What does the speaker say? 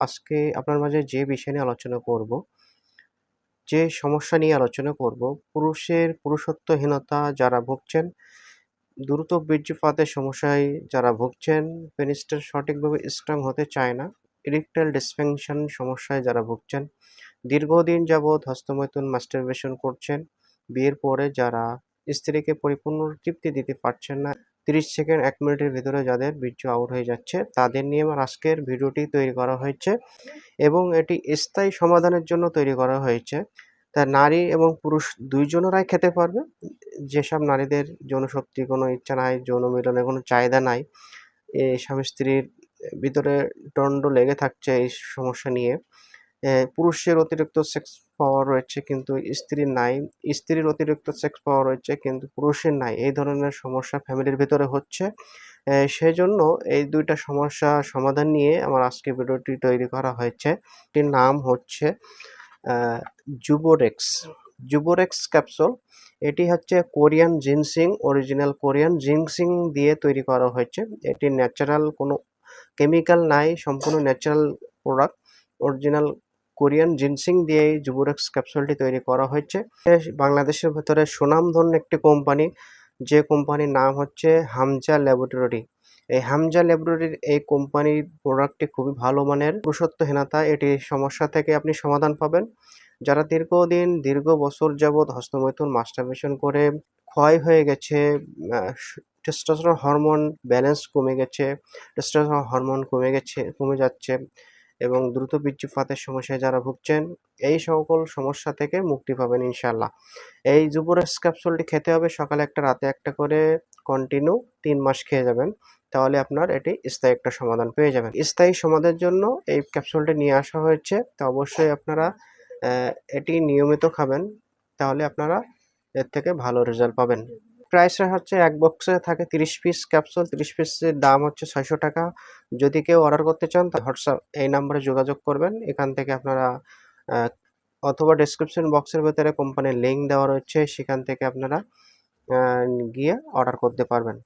আজকে আপনার মাঝে যে বিষয় নিয়ে আলোচনা করব, যে সমস্যা নিয়ে আলোচনা করব, পুরুষের পুরুষত্বহীনতা যারা ভুগছেন, দ্রুত বীর্যপাতের সমস্যায় যারা ভুগছেন, পেনিসটা সঠিকভাবে স্ট্রং হতে চায় না, ইরেকটাইল ডিসফাংশন সমস্যায় যারা ভুগছেন, দীর্ঘদিন যাবৎ হস্তমৈথুন মাস্টারবেশন করছেন, বিয়ের পরে যারা স্ত্রীকে পরিপূর্ণ তৃপ্তি দিতে পারছেন না, ৩০ সেকেন্ড ১ মিনিটের ভেতরে যাদের বীর্য আউট হয়ে যাচ্ছে, তাদের নিয়ে আমার আজকের ভিডিওটি তৈরি করা হয়েছে এবং এটি স্থায়ী সমাধানের জন্য তৈরি করা হয়েছে। তা নারী এবং পুরুষ ২ জনেরাই খেতে পারবে। যেসব নারীদের যৌনশক্তির কোনো ইচ্ছা নাই, যৌন মিলনের কোনো চাহিদা নাই, এ স্বামী-স্ত্রীর ভিতরে দ্বন্দ্ব লেগে থাকছে এই সমস্যা নিয়ে। পুরুষের অতিরিক্ত সেক্স পাওয়ার রয়েছে কিন্তু স্ত্রীর নাই, স্ত্রীর অতিরিক্ত সেক্স পাওয়ার রয়েছে কিন্তু পুরুষের নাই। এই ধরনের সমস্যা ফ্যামিলির ভিতরে হচ্ছে। সেই জন্য এই ২ টা সমস্যা সমাধান নিয়ে আমার আজকের ভিডিওটি তৈরি করা হয়েছে। এটির নাম হচ্ছে জুবোরেক্স, জুবোরেক্স ক্যাপসুল। এটি হচ্ছে Korean ginseng, original Korean ginseng দিয়ে তৈরি করা হয়েছে। এটি ন্যাচারাল কোনো কেমিক্যাল নাই, সম্পূর্ণ natural product. Original Korean ginseng দিয়ে এই জুবোরেক্স ক্যাপসুলটি তৈরি করা হয়েছে। বাংলাদেশের ভেতরে সুনামধন্য একটি কোম্পানি, যে কোম্পানির নাম হচ্ছে হামজা ল্যাবরেটরি। এই হামজা ল্যাবরেটরির এই কোম্পানির প্রোডাক্টটি খুবই ভালো মানের। পুরুষত্বহীনতা এটি সমস্যা থেকে আপনি সমাধান পাবেন। যারা দীর্ঘদিন, দীর্ঘ বছর যাবৎ হস্তমৈথুন মাস্টারবেশন করে ক্ষয় হয়ে গেছে, টেস্টোস্টেরন হরমোন ব্যালেন্স কমে গেছে, টেস্টোস্টেরন হরমোন কমে গেছে কমে যাচ্ছে এবং দ্রুত বীর্যপাতের সমস্যায় যারা ভুগছেন, এই সকল সমস্যা থেকে মুক্তি পাবেন ইনশাল্লাহ এই জুবোরেক্স ক্যাপসুলটি খেতে হবে সকালে একটা রাতে একটা করে কন্টিনিউ তিন মাস খেয়ে যাবেন। তাহলে আপনার এটি স্থায়ী একটা সমাধান পেয়ে যাবেন। স্থায়ী সমাধানের জন্য এই ক্যাপসুলটি নিয়ে আসা হয়েছে। তো অবশ্যই আপনারা এটি নিয়মিত খাবেন। তাহলে আপনারা এর থেকে ভালো রেজাল্ট পাবেন। প্রাইসটা হচ্ছে এক বক্সে থাকে ৩০ পিস ক্যাপসুল, ৩০ পিসের দাম হচ্ছে ৳৬০০ যদি কেউ অর্ডার করতে চান তা হোয়াটসঅ্যাপ এই নাম্বারে যোগাযোগ করবেন। এখান থেকে আপনারা অথবা ডেসক্রিপশন বক্সের ভেতরে কোম্পানির লিঙ্ক দেওয়া রয়েছে, সেখান থেকে আপনারা গিয়ে অর্ডার করতে পারবেন।